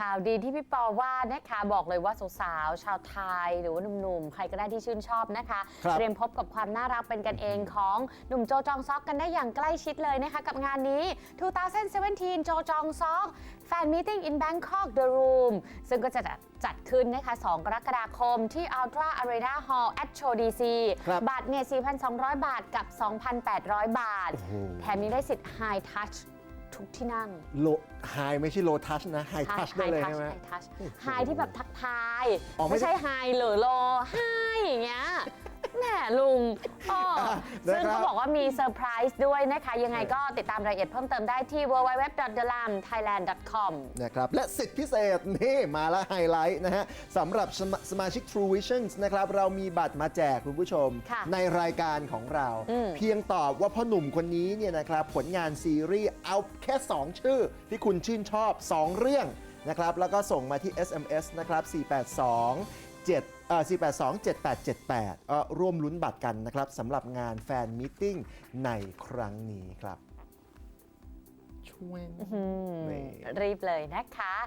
ข่าวดีที่พี่ปอว่านะคะบอกเลยว่าสาวๆชาวไทยหรือว่าหนุ่มๆ ใครก็ได้ที่ชื่นชอบนะคะครับเตรียมพบกับความน่ารักเป็นกันเองของหนุ่มโจจองซอกกันได้อย่างใกล้ชิดเลยนะคะ กับงานนี้ 2017 โจจองซอกแฟนมิ e ติ้ง in Bangkok The Room ซึ่งก็จะจัดขึ้นนะคะ 2 กรกฎาคมที่ Ultra Arena Hall at Show DC ครับบัตรเนี่ย 4,200 บาทกับ 2,800 บาทโอ้โหแถมยังได้สิทธิ์ High Touch ทุกที่นั่งโลไฮไม่ใช่โลทัชนะไฮทัชได้เลยใช่ไหมไฮทัชไฮที่แบบทักทายอ๋อไม่ไม่ใช่ใช่ไฮหรือโลไฮอย่างเงี้ย ซึ่งนะครับเขาบอกว่ามีเซอร์ไพรส์ด้วยนะคะ ยังไงก็ติดตามรายละเอียดเพิ่มเติมได้ที่ www.thelamthailand.com นะครับและสิทธิพิเศษนี่มาแล้วไฮไลท์นะฮะสำหรับสมาสมาชิก True Visions นะครับเรามีบัตรมาแจกคุณผู้ชมค่ะในรายการของเราอืมเพียงตอบว่าพ่อหนุ่มคนนี้เนี่ยนะครับผลงานซีรีส์เอาแค่ 2 ชื่อ ที่คุณชื่นชอบ 2 เรื่องนะครับแล้วก็ส่งมาที่ SMS นะครับ482 7เอ่อ482 7878ก็ร่วมลุ้นบัตรกันนะครับสำหรับงานแฟนมิทติ้งในครั้งนี้ครับ ช่วย อืมนี่ รีบเลยนะคะ